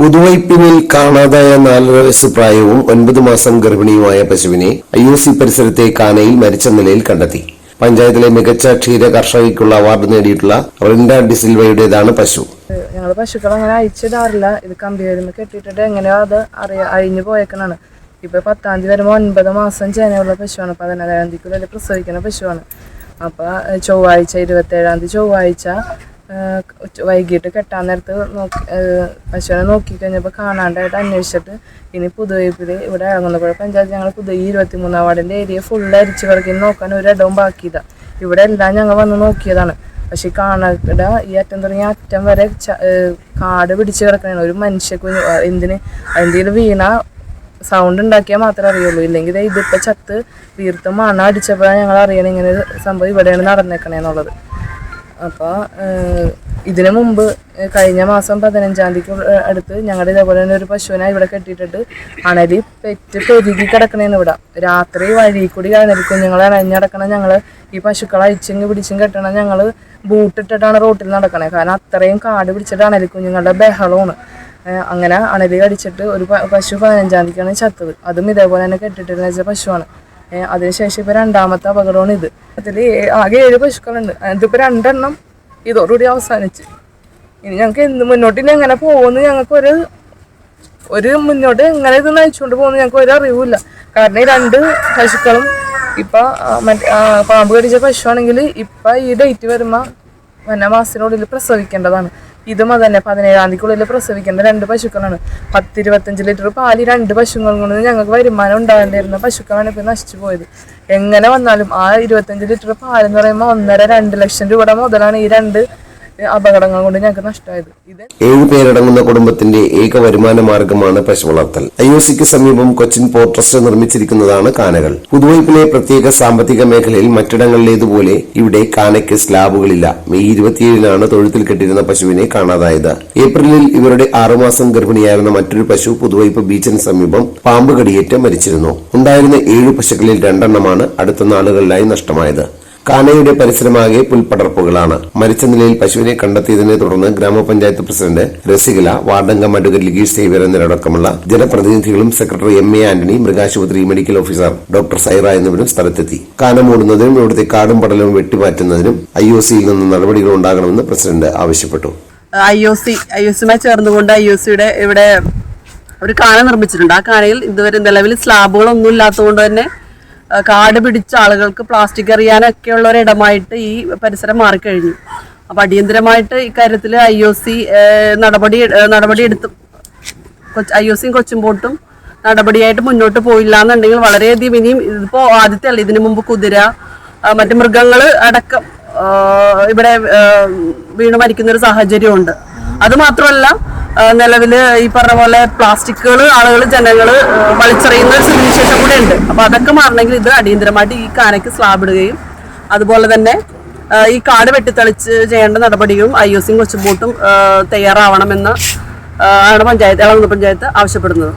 പുതുവൈപ്പിനിൽ കാണാതായ നാലര വയസ്സ് പ്രായവും ഒൻപത് മാസം ഗർഭിണിയുമായ പശുവിനെ ഐ ഒ സി പരിസരത്തെ കാനയിൽ മരിച്ച നിലയിൽ കണ്ടെത്തി. പഞ്ചായത്തിലെ മികച്ച ക്ഷീര കർഷകയ്ക്കുള്ള അവാർഡ് നേടിയിട്ടുള്ള റിൻഡ ഡിസിൽവയുടേതാണ് പശു. ഞങ്ങൾ പശുക്കൾ അങ്ങനെ അയച്ചിടാറില്ല ഇത് കമ്പിയായിരുന്നു കെട്ടിയിട്ടിട്ട് എങ്ങനെയോ അത് അറിയാ അഴിഞ്ഞു പോയേക്കണാണ്. ഇപ്പൊ പത്താം തീയതി വരുമ്പോൾ ഒൻപത് മാസം ചേനയുള്ള പശുവാണ്. പതിനേഴാം തീയതിക്കുള്ളിൽ പ്രസവിക്കുന്ന പശുവാണ്. അപ്പൊ ചൊവ്വാഴ്ച ചൊവ്വാഴ്ച ഇരുപത്തേഴാം തീയതി ചൊവ്വാഴ്ച വൈകിട്ട് കെട്ടാൻ നേരത്ത് നോക്കി പശുവിനെ നോക്കി കഴിഞ്ഞപ്പോൾ കാണാണ്ടായിട്ട് അന്വേഷിച്ചിട്ട് ഇനി പുതുവൈപ്പിൽ ഇവിടെ ഇറങ്ങുന്നപ്പോഴ പഞ്ചായത്ത് ഞങ്ങൾ പുതിയ ഇരുപത്തി മൂന്നാം വാർഡിന്റെ ഏരിയ ഫുൾ അരിച്ചു കിടക്കി നോക്കാൻ ഒരിടവും ബാക്കിയതാ ഇവിടെ എല്ലാം ഞങ്ങൾ വന്ന് നോക്കിയതാണ്. പക്ഷെ ഈ കാണാക്കട ഈ അറ്റം തുടങ്ങി അറ്റം വരെ കാട് പിടിച്ച് കിടക്കണേ ഒരു മനുഷ്യ കുഞ്ഞ് എന്തിന്? എന്തെങ്കിലും വീണ സൗണ്ട് ഉണ്ടാക്കിയാൽ മാത്രമേ അറിയുള്ളൂ. ഇല്ലെങ്കിൽ ഇതിപ്പോൾ ഇതിപ്പോ ചത്ത് തീർത്തും മണ്ണ അടിച്ചപ്പോഴാണ് ഞങ്ങൾ അറിയണം ഇങ്ങനെ ഒരു സംഭവം ഇവിടെയാണ് നടന്നേക്കണേന്നുള്ളത് അപ്പോൾ ഇതിനു മുമ്പ് കഴിഞ്ഞ മാസം പതിനഞ്ചാം തീയതിക്ക് അടുത്ത് ഞങ്ങളുടെ ഇതേപോലെ തന്നെ ഒരു പശുവിനെ ഇവിടെ കെട്ടിയിട്ടിട്ട് അണലി പെറ്റ് പെരുകി കിടക്കണേന്ന് ഇവിടെ. രാത്രി വഴി കൂടി അണലി കുഞ്ഞുങ്ങളെ അണഞ്ഞടക്കണം ഞങ്ങൾ ഈ പശുക്കളെ അയച്ചും പിടിച്ചും കെട്ടണം ഞങ്ങൾ ബൂട്ടിട്ടിട്ടാണ് റോട്ടിൽ നടക്കണേ. കാരണം അത്രയും കാട് പിടിച്ചിട്ട് അണലി കുഞ്ഞുങ്ങളുടെ ബഹളമാണ്. അങ്ങനെ അണലി കടിച്ചിട്ട് ഒരു പശു പതിനഞ്ചാം തീയതിക്കാണ് ചത്തത്. അതും ഇതേപോലെ തന്നെ കെട്ടിട്ടിരുന്ന വെച്ച പശുവാണ്. അതിനുശേഷം ഇപ്പൊ രണ്ടാമത്തെ അപകടമാണ് ഇത്. അതിൽ ആകെ ഏഴ് പശുക്കളുണ്ട്. അതിപ്പോ രണ്ടെണ്ണം ഇതോടുകൂടി അവസാനിച്ച്. ഇനി ഞങ്ങൾക്ക് എന്ത് മുന്നോട്ട് ഇനി എങ്ങനെ പോകുമെന്ന് ഞങ്ങൾക്ക് ഒരു ഒരു മുന്നോട്ട് എങ്ങനെ ഇത് നയിച്ചുകൊണ്ട് പോകുന്നു ഞങ്ങൾക്ക് ഒരു അറിവില്ല കാരണം ഈ രണ്ട് പശുക്കളും ഇപ്പൊ പാമ്പ് കടിച്ച പശുവാണെങ്കിൽ ഇപ്പൊ ഈ ഡേറ്റ് വരുമ്പോ വന്ന മാസത്തിനുള്ളിൽ പ്രസവിക്കേണ്ടതാണ്. ഇതും തന്നെ. പതിനേഴാം തീയതിക്കുള്ളിൽ പ്രസവിക്കേണ്ട രണ്ട് പശുക്കളാണ്. പത്തിരുപത്തഞ്ച് ലിറ്റർ പാൽ രണ്ട് പശുക്കൾ കൊണ്ട് ഞങ്ങൾക്ക് വരുമാനം ഉണ്ടാകേണ്ടിയിരുന്ന. പശുക്കളാണ് ഇപ്പം നശിച്ചു പോയത്. എങ്ങനെ വന്നാലും ആ ഇരുപത്തഞ്ച് ലിറ്റർ പാലെന്ന് പറയുമ്പോൾ ഒന്നര രണ്ട് ലക്ഷം രൂപയുടെ മുതലാണ് ഈ രണ്ട് അപകടങ്ങൾ കൊണ്ട് ഞങ്ങൾക്ക് നഷ്ടമായത്. ഏഴ് പേരടങ്ങുന്ന കുടുംബത്തിന്റെ ഏക വരുമാന മാർഗമാണ് പശു വളർത്തൽ ഐ ഒ സമീപം കൊച്ചിൻ പോർട്ട് ട്രസ്റ്റ് നിർമ്മിച്ചിരിക്കുന്നതാണ് കാനകൾ. പുതുവൈപ്പിലെ പ്രത്യേക സാമ്പത്തിക മേഖലയിൽ മറ്റിടങ്ങളിലേതുപോലെ ഇവിടെ കാനയ്ക്ക് സ്ലാബുകളില്ല. മെയ് ഇരുപത്തിയേഴിലാണ് തൊഴുത്തിൽ കെട്ടിരുന്ന പശുവിനെ കാണാതായത്. ഏപ്രിലിൽ ഇവരുടെ ആറുമാസം ഗർഭിണിയായിരുന്ന മറ്റൊരു പശു പുതുവൈപ്പ് ബീച്ചിന് സമീപം പാമ്പ് കടിയേറ്റ് മരിച്ചിരുന്നു. ഉണ്ടായിരുന്ന ഏഴ് പശുക്കളിൽ രണ്ടെണ്ണമാണ് അടുത്ത നാളുകളിലായി നഷ്ടമായത്. കാനയുടെ പരിസരമാകെ പുൽപ്പടർപ്പുകളാണ് മരിച്ച നിലയിൽ പശുവിനെ കണ്ടെത്തിയതിനെ തുടർന്ന് ഗ്രാമപഞ്ചായത്ത് പ്രസിഡന്റ് രസികല വാർഡംഗം അഡ്വക്കേറ്റ് ലിഗീഷ് സേവ്യർ എന്നിവരടക്കമുള്ള ജനപ്രതിനിധികളും സെക്രട്ടറി എം എ ആന്റണി മൃഗാശുപത്രി മെഡിക്കൽ ഓഫീസർ ഡോക്ടർ സൈറ എന്നിവരും സ്ഥലത്തെത്തി. കാന മൂടുന്നതിനും ഇവിടുത്തെ കാടും പടലും വെട്ടിമാറ്റുന്നതിനും ഐ ഒ സിയിൽ നിന്ന് നടപടികൾ ഉണ്ടാകണമെന്ന് പ്രസിഡന്റ് ആവശ്യപ്പെട്ടു. I O C I O സിയുമായി ചേർന്നുകൊണ്ട് ഐ ഒ സിയുടെ ഇവിടെ ഒരു കാന നിർമ്മിച്ചിട്ടുണ്ട്. ആ കാനയിൽ ഇതുവരെ നിലവിൽ സ്ലാബുകളൊന്നും ഇല്ലാത്തതുകൊണ്ട് തന്നെ കാട് പിടിച്ച ആളുകൾക്ക് പ്ലാസ്റ്റിക് എറിയാനൊക്കെയുള്ള ഒരു ഇടമായിട്ട് ഈ പരിസരം മാറിക്കഴിഞ്ഞു. അപ്പൊ അടിയന്തരമായിട്ട് ഇക്കാര്യത്തിൽ ഐ ഒ സി നടപടി എടുത്തു. കൊച്ച് ഐ ഒ സിയും കൊച്ചുംപോട്ടും നടപടിയായിട്ട് മുന്നോട്ട് പോയില്ല എന്നുണ്ടെങ്കിൽ വളരെയധികം ഇനിയും ഇതിപ്പോൾ ആദ്യത്തെ അല്ല ഇതിനു മുമ്പ് കുതിര മറ്റു മൃഗങ്ങൾ അടക്കം ഇവിടെ വീണ് മരിക്കുന്ന ഒരു സാഹചര്യമുണ്ട്. അത് മാത്രമല്ല നിലവിൽ ഈ പറഞ്ഞ പോലെ പ്ലാസ്റ്റിക്കുകൾ ആളുകൾ ജനങ്ങൾ വലിച്ചെറിയുന്ന ഒരു കൂടെ ഉണ്ട്. അപ്പോൾ അതൊക്കെ മാറണമെങ്കിൽ ഇത് അടിയന്തരമായിട്ട് ഈ കാനയ്ക്ക് സ്ലാബ് ഇടുകയും അതുപോലെ തന്നെ ഈ കാട് വെട്ടിത്തെളിച്ച് ചെയ്യേണ്ട നടപടിയും ഐ ഒ കൊച്ചുബോട്ടും തയ്യാറാവണമെന്ന് ആണ് പഞ്ചായത്ത് ഇളകുന്ന പഞ്ചായത്ത് ആവശ്യപ്പെടുന്നത്.